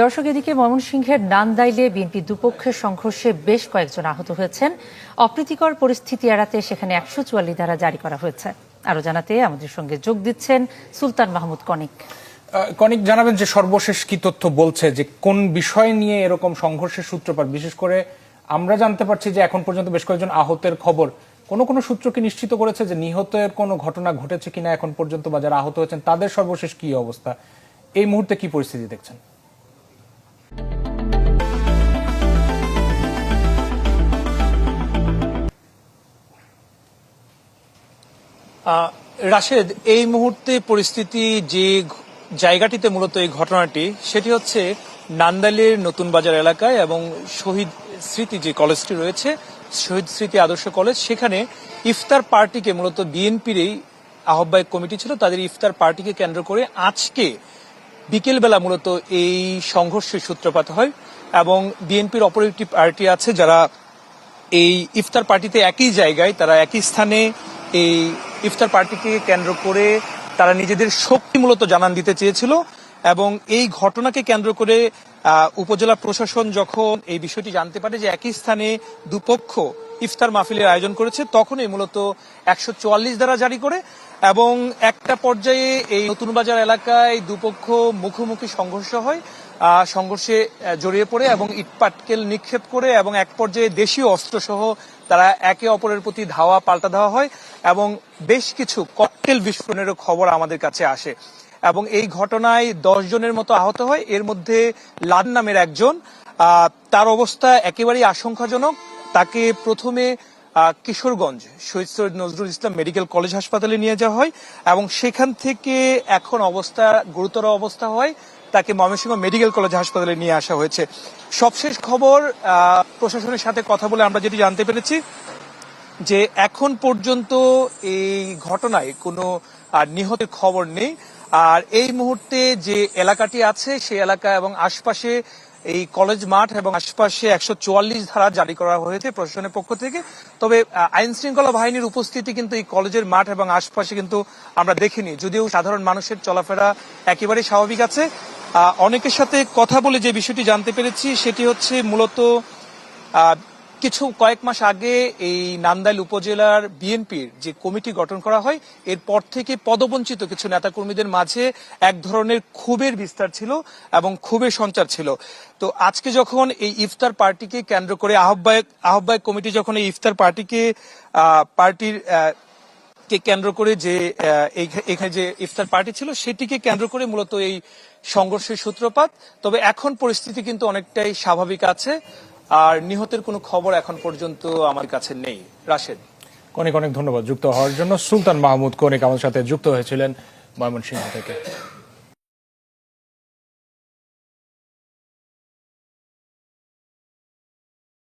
দর্শক, এদিকে ময়মনসিংহের নান্দাইলে বিএনপি দুপক্ষের সংঘর্ষে বেশ কয়েকজন আহত হয়েছেন। অপ্রীতিকর পরিস্থিতি এড়াতে সেখানে একশো চুয়াল্লিশ ধারা জারি করা হয়েছে। আরও জানাতে আমাদের সঙ্গে যোগ দিচ্ছেন সুলতান মাহমুদ কনিক। কনিক, জানাবেন যে সর্বশেষ কি তথ্য বলছে, যে কোন বিষয় নিয়ে এরকম সংঘর্ষের সূত্রপাত? বিশেষ করে আমরা জানতে পারছি যে এখন পর্যন্ত বেশ কয়েকজন আহতের খবর। কোন কোন সূত্র কি নিশ্চিত করেছে যে নিহতের কোনো ঘটনা ঘটেছে কিনা এখন পর্যন্ত বা যারা আহত হয়েছেন, তাদের সর্বশেষ কি অবস্থা? এই মুহূর্তে কি পরিস্থিতি দেখছেন? রাশেদ, এই মুহূর্তে পরিস্থিতি যে জায়গাটিতে মূলত এই ঘটনাটি, সেটি হচ্ছে নান্দাইলের নতুন বাজার এলাকায় এবং শহীদ স্মৃতি যে কলেজটি রয়েছে, শহীদ স্মৃতি আদর্শ কলেজ, সেখানে ইফতার পার্টিকে মূলত বিএনপির এই আহ্বায়ক কমিটি ছিল। তাদের ইফতার পার্টিকে কেন্দ্র করে আজকে বিকেলবেলা মূলত এই সংঘর্ষের সূত্রপাত হয় এবং বিএনপির অপর একটি পার্টি আছে, যারা এই ইফতার পার্টিতে একই জায়গায়, তারা একই স্থানে এই ইফতার পার্টিকে কেন্দ্র করে তারা নিজেদের শক্তি মূলত জানান দিতে চেয়েছিল এবং এই ঘটনাকে কেন্দ্র করে উপজেলা প্রশাসন যখন এই বিষয়টি জানতে পারে যে একই স্থানে দুপক্ষ ইফতার মাহফিলের আয়োজন করেছে, তখনই মূলত একশো চুয়াল্লিশ দ্বারা জারি করে এবং একটা পর্যায়ে এই নতুন বাজার এলাকায় দুপক্ষ মুখোমুখি সংঘর্ষ হয় সংঘর্ষে জড়িয়ে পড়ে এবং ইটপাটকেল নিক্ষেপ করে এবং এক পর্যায়ে দেশীয় অস্ত্রসহ তারা একে অপরের প্রতি ধাওয়া পাল্টা দেওয়া হয় এবং বেশ কিছু ককটেল বিস্ফোরণেরও খবর আমাদের কাছে আসে এবং এই ঘটনায় দশ জনের মতো আহত হয়। এর মধ্যে লাদ নামের একজন তার অবস্থা একেবারেই আশঙ্কাজনক। তাকে প্রথমে কিশোরগঞ্জ, শহীদ সৈয়দ নজরুল ইসলাম মেডিকেল কলেজ হাসপাতালে নিয়ে যাওয়া হয় এবং সেখান থেকে এখন অবস্থা, গুরুতর অবস্থা হয়, তাকে ময়মনসিংহ মেডিকেল কলেজ হাসপাতালে নিয়ে আসা হয়েছে। সবশেষ খবর প্রশাসনের সাথে কথা বলে আমরা যেটি জানতে পেরেছি, যে এখন পর্যন্ত এই ঘটনায় কোনো নিহতের খবর নেই। আর এই মুহূর্তে যে এলাকাটি আছে, সেই এলাকা এবং আশপাশে এই কলেজ মাঠ এবং আশপাশে একশো চুয়াল্লিশ ধারা জারি করা হয়েছে প্রশাসনের পক্ষ থেকে। তবে আইন শৃঙ্খলা বাহিনীর উপস্থিতি কিন্তু এই কলেজের মাঠ এবং আশপাশে কিন্তু আমরা দেখিনি। যদিও সাধারণ মানুষের চলাফেরা একেবারেই স্বাভাবিক আছে। অনেকের সাথে কথা বলে যে বিষয়টি জানতে পেরেছি, সেটি হচ্ছে মূলত কিছু কয়েক মাস আগে এই নান্দাইল উপজেলার বিএনপির যে কমিটি গঠন করা হয়, এরপর থেকে পদবঞ্চিত কিছু নেতাকর্মীদের মাঝে এক ধরনের ক্ষোভের বিস্তার ছিল এবং ক্ষোভের সঞ্চার ছিল। তো আজকে যখন এই ইফতার পার্টিকে কেন্দ্র করে আহ্বায়ক আহ্বায়ক কমিটি যখন এই ইফতার পার্টিকে পার্টির কে কেন্দ্র করে যে এখানে যে ইফতার পার্টি ছিল, সেটিকে কেন্দ্র করে মূলত এই সংঘর্ষের সূত্রপাত। তবে এখন পরিস্থিতি কিন্তু অনেকটাই স্বাভাবিক আছে। আর নিহতের কোনো খবর এখন পর্যন্ত আমার কাছে নেই। রাশেদ। অনেক অনেক ধন্যবাদ যুক্ত হওয়ার জন্য। সুলতান মাহমুদ কনিক আমাদের সাথে যুক্ত হয়েছিলেন ময়মনসিংহ থেকে।